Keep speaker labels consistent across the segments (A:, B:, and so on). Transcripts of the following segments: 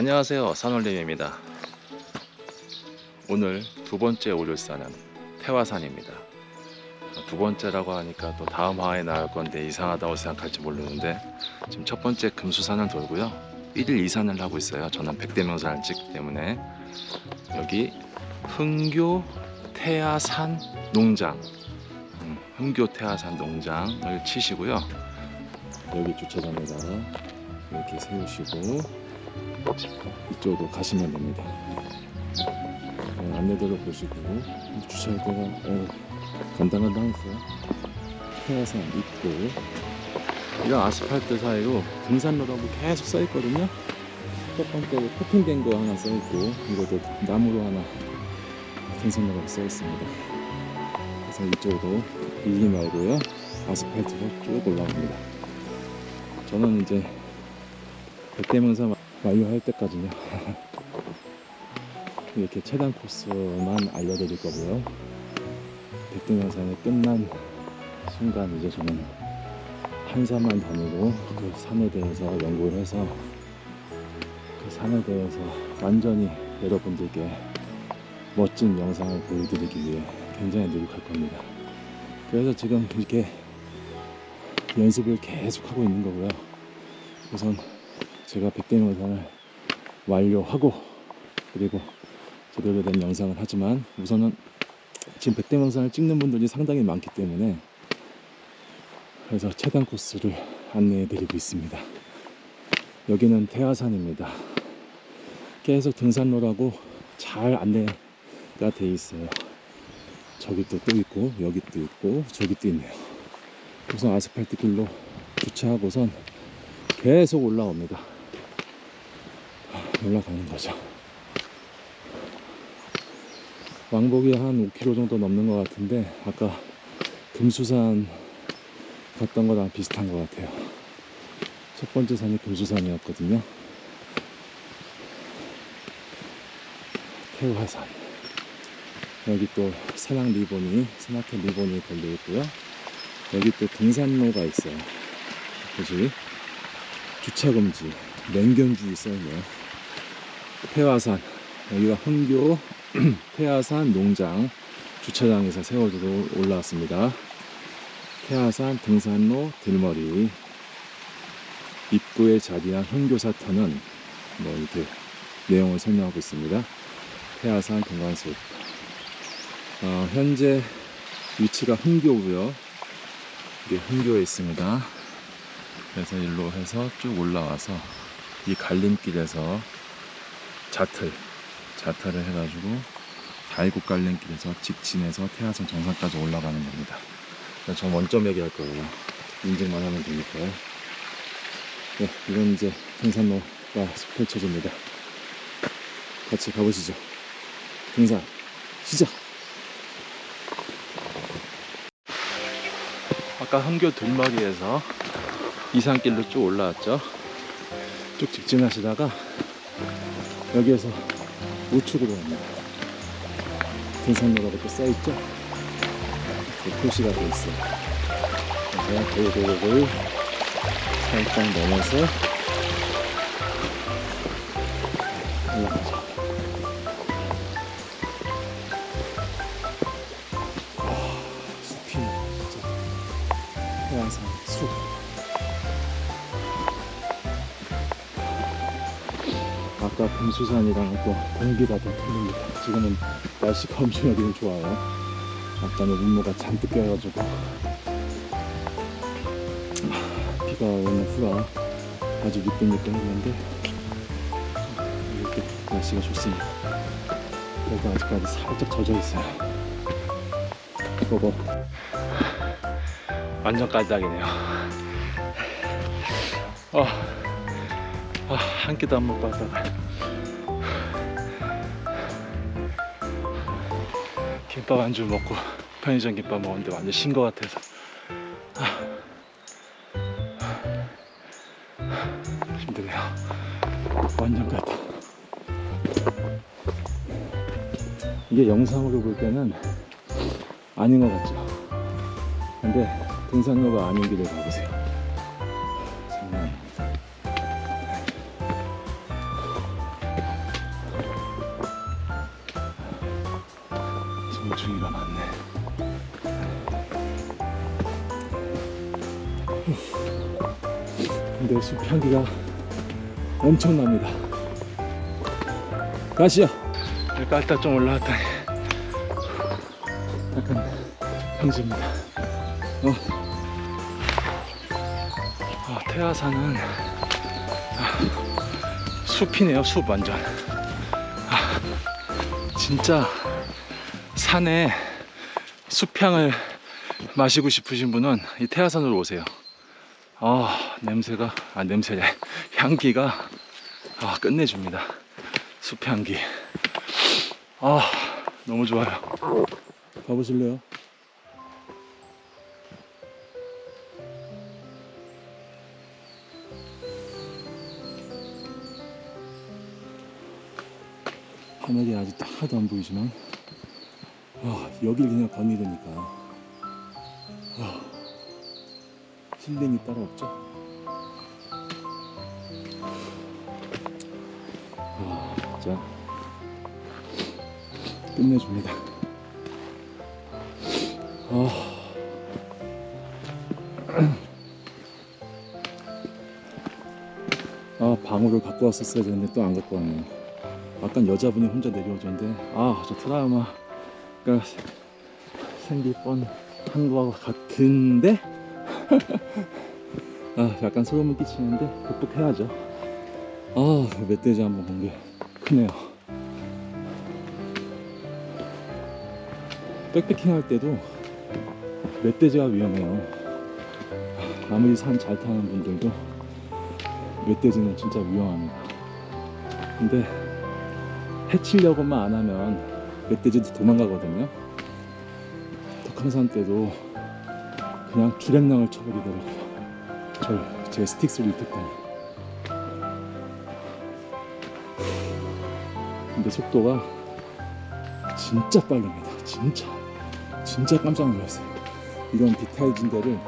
A: 안녕하세요. 산월림입니다. 오늘 두 번째 오를 산은 태화산입니다. 두 번째라고 하니까 또 다음 화에 나올 건데 이상하다고 생각할지 모르는데 지금 첫 번째 금수산을 돌고요. 1일 2산을 하고 있어요. 저는 백대명산을 찍기 때문에. 여기 흥교 태화산 농장. 음, 흥교 태화산 농장을 치시고요. 여기 주차장에다가 이렇게 세우시고 이쪽으로 가시면 됩니다. 네, 안내대로 보시고 주차할 때가 어, 간단간단했어요. 태화산 입구 이런 아스팔트 사이로 등산로라고 계속 써 있거든요. 첫 번째로 코팅된 거 하나 써 있고 이것도 나무로 하나 등산로라고 써 있습니다. 그래서 이쪽으로 밀리 말고요 아스팔트로 쭉 올라갑니다. 저는 이제 백대문산 완료할 때까지요. 이렇게 최단 코스만 알려드릴 거고요. 백등산이 끝난 순간 이제 저는 한 산만 다니고 그 산에 대해서 연구를 해서 그 산에 대해서 완전히 여러분들께 멋진 영상을 보여드리기 위해 굉장히 노력할 겁니다. 그래서 지금 이렇게 연습을 계속 하고 있는 거고요. 우선 제가 백대명산을 완료하고 그리고 제대로 된 영상을 하지만 우선은 지금 백대명산을 찍는 분들이 상당히 많기 때문에 그래서 최단 코스를 안내해 드리고 있습니다. 여기는 태화산입니다. 계속 등산로라고 잘 안내가 돼 있어요. 저기 또, 또 있고 여기 또 있고 저기 또 있네요. 우선 아스팔트 길로 주차하고선 계속 올라옵니다. 올라가는 거죠. 왕복이 한 5km 정도 넘는 것 같은데 아까 금수산 갔던 거랑 비슷한 것 같아요. 첫 번째 산이 금수산이었거든요. 태화산. 여기 또 산악 리본이, 스마켓 리본이 걸려 있고요. 여기 또 등산로가 있어요. 그지? 주차금지, 맹견주의 써있네요. 태화산, 여기가 흥교 태화산 농장 주차장에서 세워두고 올라왔습니다. 태화산 등산로 들머리 입구에 자리한 흥교사터는 뭐 이렇게 내용을 설명하고 있습니다. 태화산 동관숲 어, 현재 위치가 흥교고요. 이게 흥교에 있습니다. 그래서 일로 해서 쭉 올라와서 이 갈림길에서 자틀 자탈을 해가지고 달국 갈림길에서 직진해서 태화산 정상까지 올라가는 겁니다. 저 원점 얘기할 거예요. 인증만 하면 되니까요. 네, 이건 이제 등산로가 펼쳐집니다. 같이 가보시죠. 등산 시작! 아까 흥교 들머리에서 이산길로 쭉 올라왔죠. 쭉 직진하시다가 여기에서 우측으로 갑니다. 등산로라고 또 써있죠? 이렇게 표시가 돼 있어요. 그래서 골골골 살짝 넘어서 수산이랑 또 공기가 더 틀립니다. 지금은 날씨가 엄청 여기는 좋아요. 아까는 운모가 잔뜩 껴가지고 아, 비가 오는 후라 아주 미끈미끈했는데 이렇게 날씨가 좋습니다. 그래도 아직까지 살짝 젖어 있어요. 이거 완전 깔딱이네요. 어. 아, 한 끼도 안 먹고 왔다가 김밥 한 줄 먹고 편의점 김밥 먹었는데 완전 신 것 같아서. 아, 힘드네요. 완전 같아. 이게 영상으로 볼 때는 아닌 것 같죠? 근데 등산로가 아닌 길을 가보세요. 근데 숲 향기가 엄청납니다. 가시죠. 깔딱 좀 올라왔더니 약간 평지입니다. 어. 아, 태화산은 아, 숲이네요, 숲 완전. 아, 진짜 산에 숲향을 마시고 싶으신 분은 이 태화산으로 오세요. 아 냄새가 아 냄새래 향기가 아 끝내줍니다. 숲향기. 아 너무 좋아요. 가보실래요? 하늘이 아직 하나도 안 보이지만 아, 여길 그냥 거니르니까 아, 힐링이 따로 없죠. 아, 진짜 끝내줍니다. 아. 아, 방울을 갖고 왔었어야 되는데 또 안 갖고 왔네요. 아까 여자분이 혼자 내려오던데, 아, 저 트라우마가 생길 뻔한 것 같은데? 아, 약간 소름은 끼치는데 극복해야죠. 아, 멧돼지 한번 본 게 크네요. 백패킹 할 때도 멧돼지가 위험해요. 아무리 산 잘 타는 분들도 멧돼지는 진짜 위험합니다. 근데 해치려고만 안 하면 멧돼지도 도망가거든요. 덕한산 때도 그냥 주랭랑을 쳐버리더라고요. 절제 스틱스를 듣더니. 근데 속도가 진짜 빠릅니다. 진짜 진짜 깜짝 놀랐어요. 이런 비탈진 데를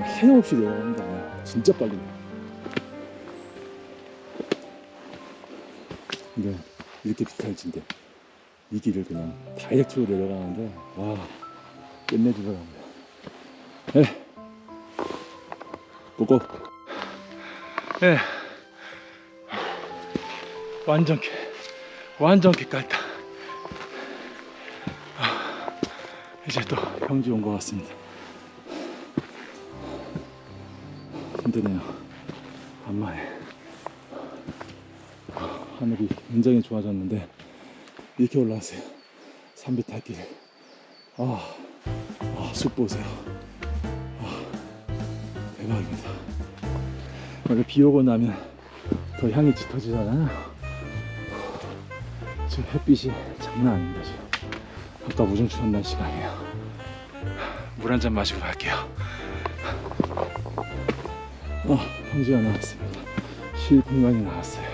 A: 헤엄 없이 내려갑니다. 그냥. 진짜 빠릅니다. 근데 이렇게 비탈진데 이 길을 그냥 다이렉트로 내려가는데 와 끝내주더라고요. 네. 고고. 네. 완전 개, 완전 개 깔다. 아, 이제 또 평지 온것 같습니다. 힘드네요. 간만에. 하늘이 굉장히 좋아졌는데 이렇게 올라왔어요. 산비 탈길. 아, 아, 숲 보세요. 아, 대박입니다. 원래 비 오고 나면 더 향이 짙어지잖아요. 지금 햇빛이 장난 아닙니다. 지금. 아까 우중충한 날 시간이에요. 물 한 잔 마시고 갈게요. 아, 평지가 나왔습니다. 쉴 공간이 나왔어요.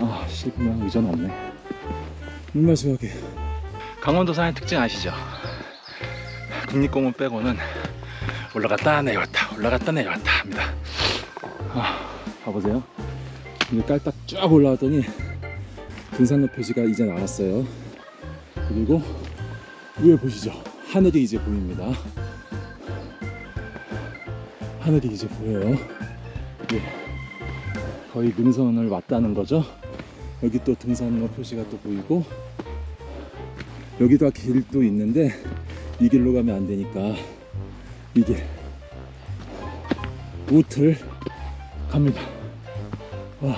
A: 아, 쉴 공간 의전 없네. 갈게요. 강원도 산의 특징 아시죠? 국립공원 빼고는 올라갔다 내려왔다 올라갔다 내려왔다 합니다. 아, 봐보세요. 이제 깔딱 쫙 올라왔더니 등산로 표시가 이제 나왔어요. 그리고 위에 보시죠. 하늘이 이제 보입니다. 하늘이 이제 보여요. 예. 거의 능선을 왔다는 거죠. 여기 또 등산로 표시가 또 보이고 여기도 길도 있는데 이 길로 가면 안 되니까 이게 우틀 갑니다. 와.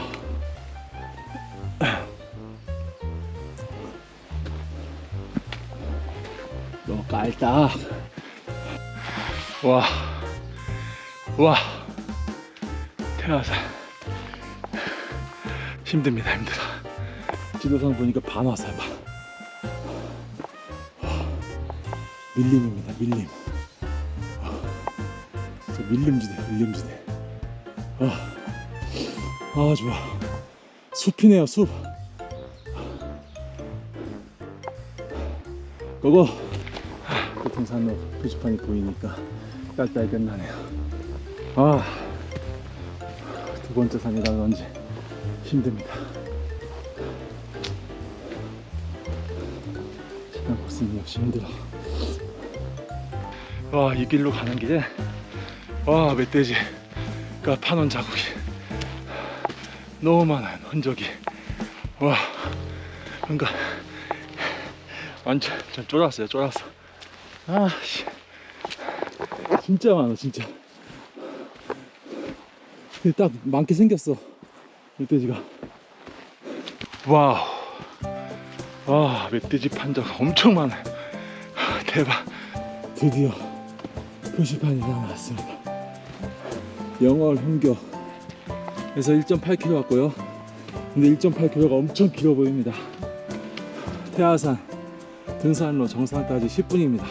A: 너 깔딱. 와. 와. 태화산. 힘듭니다, 힘들어. 지도상 보니까 반화살 반. 밀림입니다, 밀림. 저 밀림지대, 밀림지대. 아, 아 좋아. 숲이네요, 숲. 그거 교통산로 표지판이 보이니까 깔깔 끝나네요. 아, 두 번째 산이라 그런지 힘듭니다. 지난 코스 있으니 역시 힘들어. 와, 이 길로 가는 길에 와, 멧돼지가 파놓은 자국이 너무 많아요. 흔적이. 와, 그러니까 완전 전 쫄았어요. 쫄았어. 아, 씨. 진짜 많아, 진짜. 근데 딱 많게 생겼어. 멧돼지가. 와우. 와, 멧돼지 판자가 엄청 많아요. 하, 대박. 드디어 표시판이 나왔습니다. 영월 현교에서 1.8km 왔고요. 근데 1.8km가 엄청 길어 보입니다. 태화산 등산로 정상까지 10분입니다.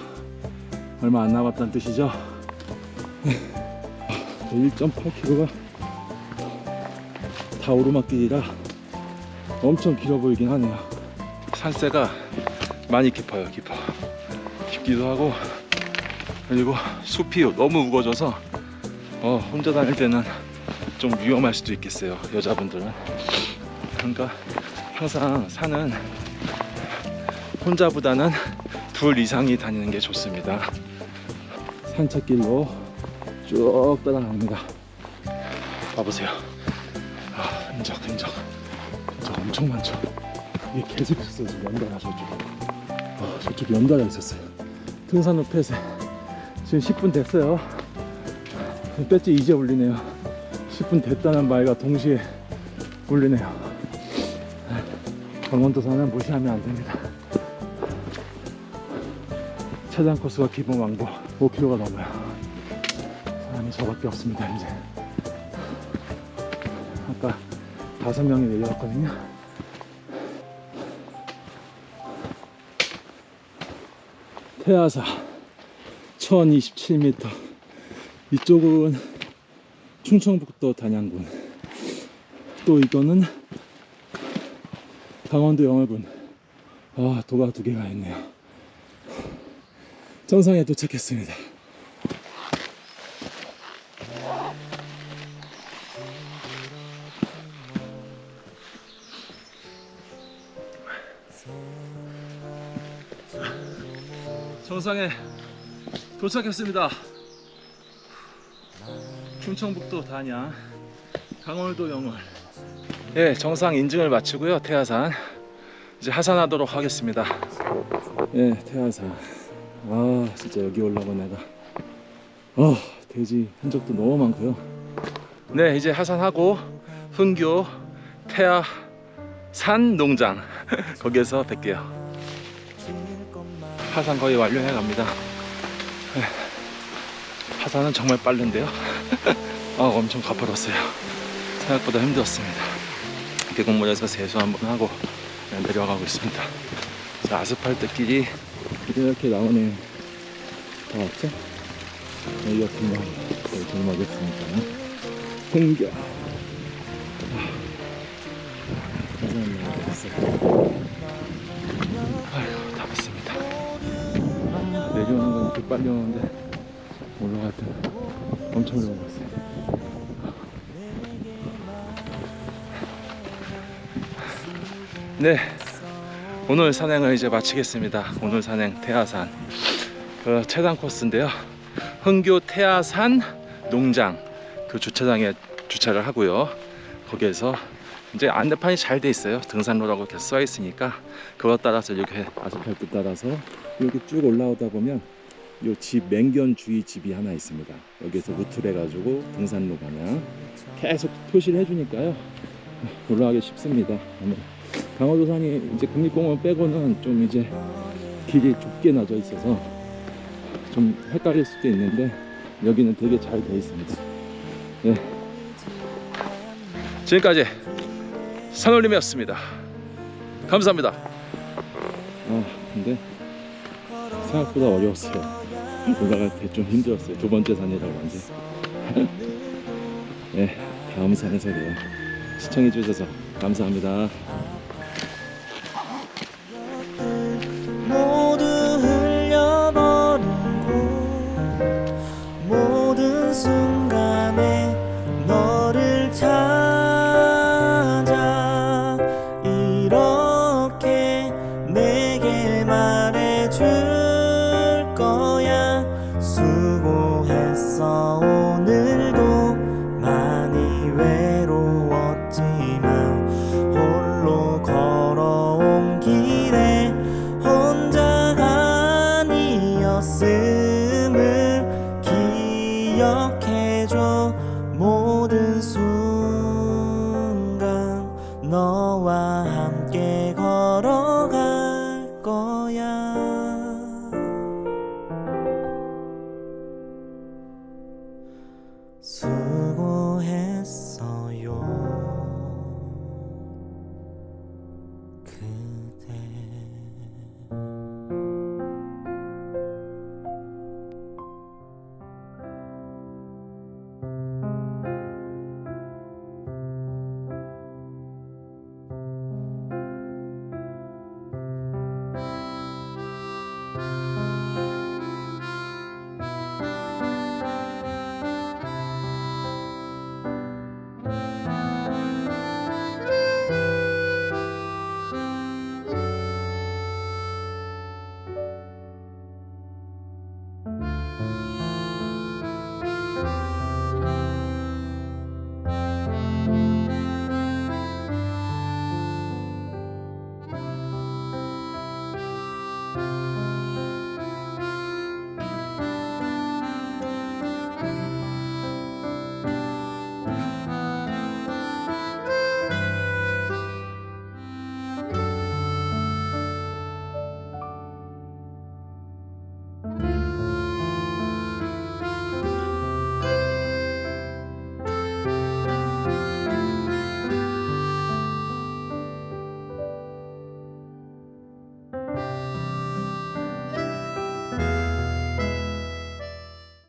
A: 얼마 안 남았다는 뜻이죠. 1.8km가 다 오르막길이라 엄청 길어 보이긴 하네요. 산세가 많이 깊어요, 깊어. 깊기도 하고 그리고 숲이 너무 우거져서 어, 혼자 다닐 때는 좀 위험할 수도 있겠어요, 여자분들은. 그러니까 항상 산은 혼자보다는 둘 이상이 다니는 게 좋습니다. 산책길로 쭉 따라갑니다. 봐보세요. 아, 흔적, 흔적. 흔적 엄청 많죠. 이게 계속 있어요, 지금 연달아 저쪽. 아, 저쪽 연달아 있었어요. 등산로 폐쇄. 지금 10분 됐어요. 배지 이제 울리네요. 10분 됐다는 말과 동시에 울리네요. 강원도 산은 무시하면 안 됩니다. 차장 코스가 기본 왕복 5km가 넘어요. 사람이 저밖에 없습니다, 이제. 아까 다섯 명이 내려왔거든요. 태아사 1027m. 이쪽은 충청북도 단양군. 또 이거는 강원도 영월군. 아, 도가 두 개가 있네요. 정상에 도착했습니다. 정상에 도착했습니다. 충청북도 단양, 강원도 영월. 예, 정상 인증을 마치고요. 태화산 이제 하산하도록 하겠습니다. 예, 태화산. 아, 진짜 여기 올라고 내가. 아, 돼지 흔적도 너무 많고요. 네, 이제 하산하고 흥교 태화산 농장 거기에서 뵐게요. 하산 거의 완료해 갑니다. 네. 하산은 정말 빠른데요. 아, 엄청 가파랐어요. 생각보다 힘들었습니다. 계곡물에서 세수 한번 하고 그냥 내려가고 있습니다. 자, 아스팔트 길이 이렇게 나오네요. 다 왔죠? 여기가 금방 거의 돌막이었으니까. 흥겨. 감사합니다. 됐어요. 아이고, 다 왔습니다. 아, 내려오는 건 이렇게 빨리 오는데 올라갈 때는 엄청 걸렸어요. 네, 오늘 산행을 이제 마치겠습니다. 오늘 산행 태화산 그 최단 코스인데요. 흥교 태화산 농장 그 주차장에 주차를 하고요. 거기에서 이제 안내판이 잘 돼 있어요. 등산로라고 이렇게 써 있으니까 그것 따라서 이렇게 아스팔트 따라서 이렇게 쭉 올라오다 보면 요집 맹견 주의 집이 하나 있습니다. 여기서 루트를 해가지고 등산로 방향 계속 표시를 해주니까요. 올라가기 쉽습니다. 아마 강화도산이 이제 국립공원 빼고는 좀 이제 길이 좁게 나져 있어서 좀 헷갈릴 수도 있는데 여기는 되게 잘 돼 있습니다. 네. 지금까지 산올림이었습니다. 감사합니다. 아 근데 생각보다 어려웠어요. 올라갈 때 좀 힘들었어요. 두 번째 산이라고 하는데. 네, 다음 산에서 봬요. 시청해 주셔서 감사합니다.